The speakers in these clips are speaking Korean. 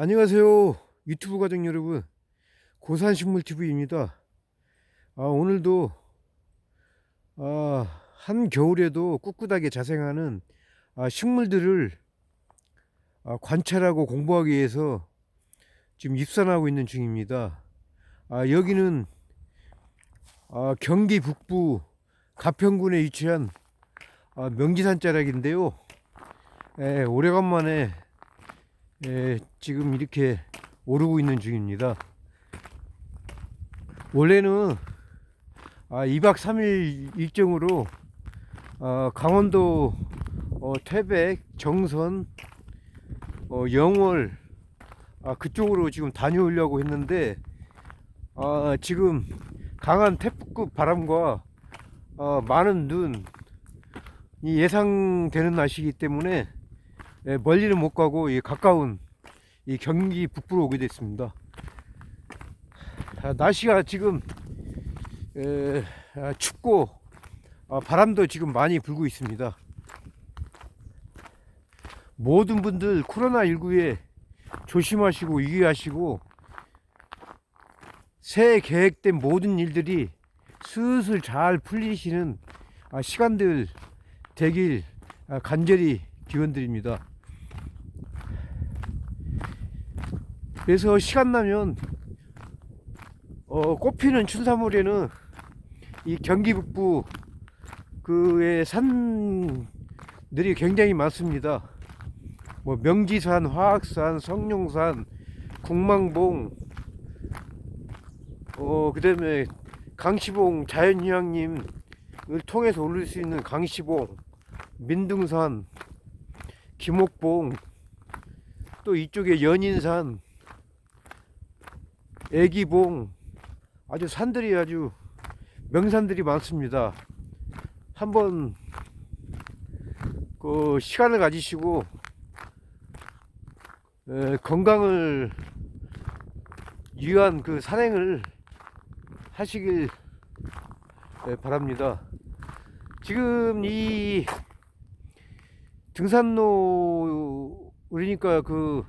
안녕하세요 유튜브 가족 여러분. 고산식물TV입니다. 아, 오늘도 아, 한겨울에도 꿋꿋하게 자생하는 아, 식물들을 아, 관찰하고 공부하기 위해서 지금 입산하고 있는 중입니다. 아, 여기는 아, 경기 북부 가평군에 위치한 아, 명지산 자락인데요. 예, 오래간만에 예, 지금 이렇게 오르고 있는 중입니다. 원래는 아, 2박 3일 일정으로 아, 강원도 어, 태백, 정선, 어, 영월 아, 그쪽으로 지금 다녀오려고 했는데 아, 지금 강한 태풍급 바람과 아, 많은 눈이 예상되는 날씨이기 때문에 예, 멀리는 못 가고 이 가까운 이 경기 북부로 오게 됐습니다. 아, 날씨가 지금 에, 아, 춥고 아, 바람도 지금 많이 불고 있습니다. 모든 분들 코로나19에 조심하시고 유의하시고 새해 계획된 모든 일들이 슬슬 잘 풀리시는 아, 시간들 되길 아, 간절히 기원드립니다. 그래서 시간 나면 어, 꽃피는 춘삼월에는 이 경기 북부 그의 산들이 굉장히 많습니다. 뭐 명지산, 화학산, 성룡산, 국망봉, 어 그다음에 강시봉 자연휴양림을 통해서 올릴 수 있는 강시봉, 민둥산, 김옥봉, 또 이쪽에 연인산, 애기봉, 아주 산들이 아주 명산들이 많습니다. 한번 그 시간을 가지시고 에, 건강을 위한 그 산행을 하시길 에, 바랍니다. 지금 이 등산로 그러니까 그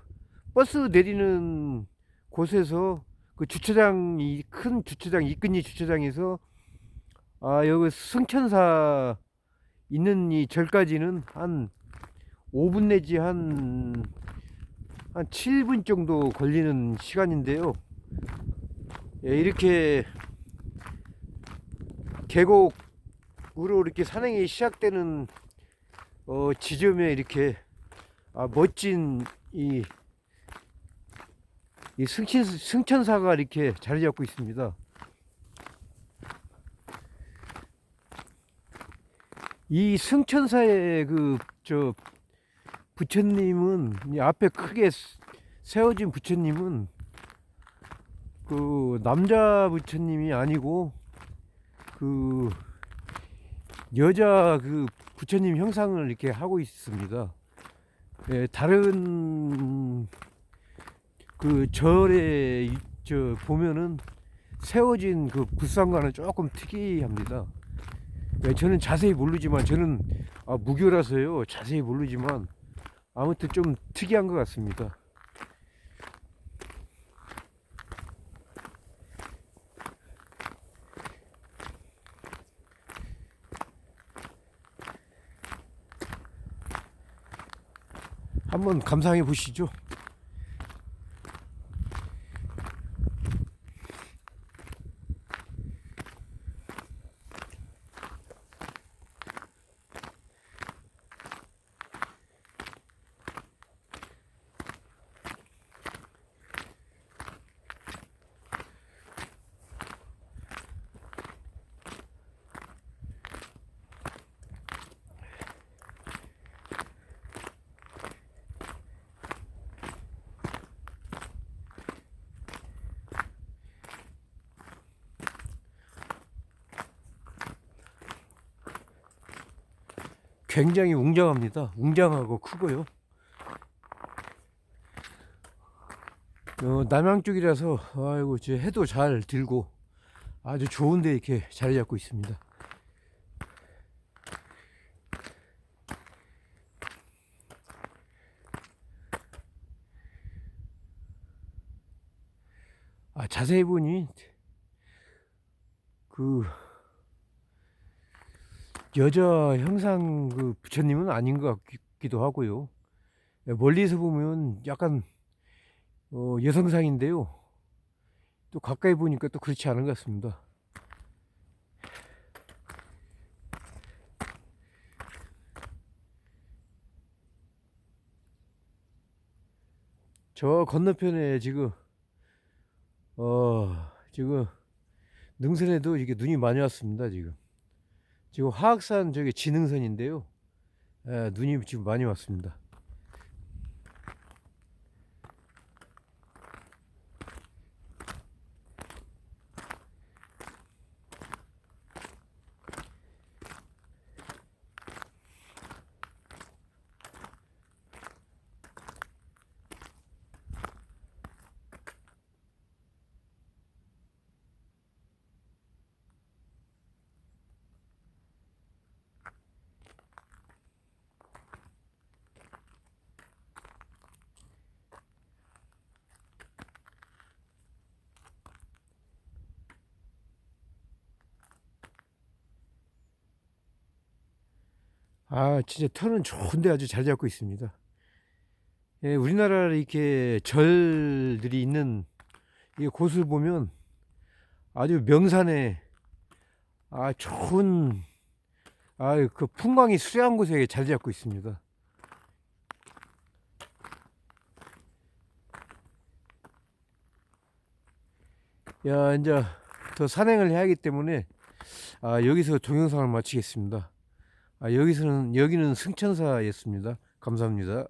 버스 내리는 곳에서 그 주차장이 큰 주차장 이끈이 주차장에서 아 여기 승천사 있는 이 절까지는 한 5분 내지 한, 한 7분 정도 걸리는 시간인데요. 예, 이렇게 계곡으로 이렇게 산행이 시작되는 어, 지점에 이렇게 아, 멋진 이, 이 승천, 승천사가 이렇게 자리 잡고 있습니다. 이 승천사의 그, 저, 부처님은, 이 앞에 크게 세워진 부처님은 그 남자 부처님이 아니고 그 여자 그 부처님 형상을 이렇게 하고 있습니다. 예, 다른 그 절에 이- 저 보면은 세워진 그 불상과는 조금 특이합니다. 예, 저는 자세히 모르지만 저는 아, 무교라서요 자세히 모르지만 아무튼 좀 특이한 것 같습니다. 한번 감상해 보시죠. 굉장히 웅장합니다. 웅장하고 크고요. 어, 남양 쪽이라서 아이고 제 해도 잘 들고 아주 좋은데 이렇게 자리 잡고 있습니다. 아, 자세히 보니 그 여자 형상 그 부처님은 아닌 것 같기도 하고요. 예, 멀리서 보면 약간 어, 여성상인데요. 또 가까이 보니까 또 그렇지 않은 것 같습니다. 저 건너편에 지금 어 지금 능선에도 이게 눈이 많이 왔습니다 지금 지금 화학산 저기 지능선인데요. 예, 눈이 지금 많이 왔습니다 아 진짜 터는 좋은데 아주 잘 잡고 있습니다 예, 우리나라 이렇게 절들이 있는 이 곳을 보면 아주 명산에 아 좋은 아 그 풍광이 수려한 곳에 잘 잡고 있습니다. 야 이제 더 산행을 해야 하기 때문에 아 여기서 동영상을 마치겠습니다. 아 여기서는 여기는 승천사였습니다. 감사합니다.